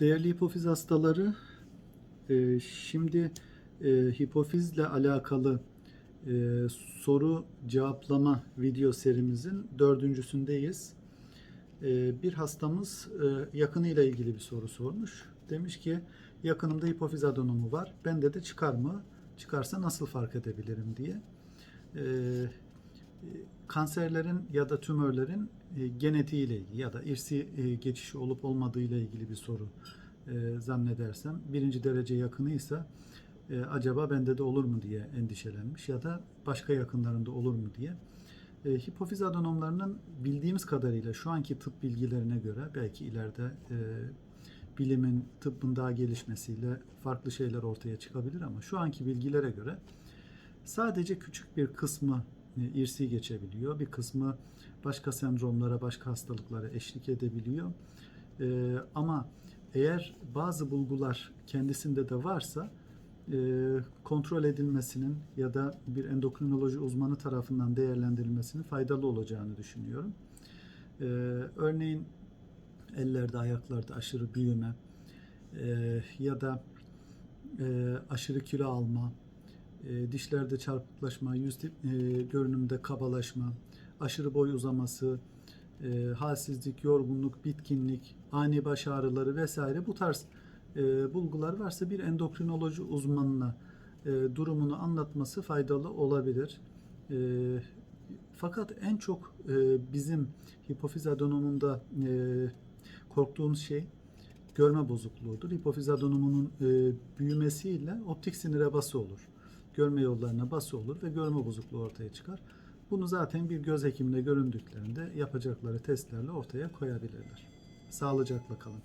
Değerli hipofiz hastaları, e, şimdi e, hipofizle alakalı e, soru cevaplama video serimizin dördüncüsündeyiz. Bir hastamız yakınıyla ilgili bir soru sormuş. Demiş ki yakınımda hipofiz adenomu var. Bende de çıkar mı? Çıkarsa nasıl fark edebilirim diye. E, kanserlerin ya da tümörlerin e, genetiğiyle ilgili ya da irsi e, geçişi olup olmadığı ile ilgili bir soru zannedersem. Birinci derece yakınıysa acaba bende de olur mu diye endişelenmiş ya da başka yakınlarında olur mu diye. Hipofiz adenomlarının bildiğimiz kadarıyla şu anki tıp bilgilerine göre belki ileride bilimin, tıbbın daha gelişmesiyle farklı şeyler ortaya çıkabilir ama şu anki bilgilere göre sadece küçük bir kısmı irsi geçebiliyor. Bir kısmı başka sendromlara, başka hastalıklara eşlik edebiliyor. E, ama eğer bazı bulgular kendisinde de varsa e, kontrol edilmesinin ya da bir endokrinoloji uzmanı tarafından değerlendirilmesinin faydalı olacağını düşünüyorum. E, örneğin ellerde, ayaklarda aşırı büyüme e, ya da e, aşırı kilo alma, e, dişlerde çarpıklaşma, yüz e, görünümde kabalaşma, aşırı boy uzaması, e, halsizlik, yorgunluk, bitkinlik, ani baş ağrıları vesaire bu tarz e, bulgular varsa bir endokrinoloji uzmanına e, durumunu anlatması faydalı olabilir. E, fakat en çok e, bizim hipofiz adenomunda e, korktuğumuz şey görme bozukluğudur. Hipofiz adenomunun e, büyümesiyle optik sinire bası olur. Görme yollarına bası olur ve görme bozukluğu ortaya çıkar. Bunu zaten bir göz hekimine göründüklerinde yapacakları testlerle ortaya koyabilirler. Sağlıcakla kalın.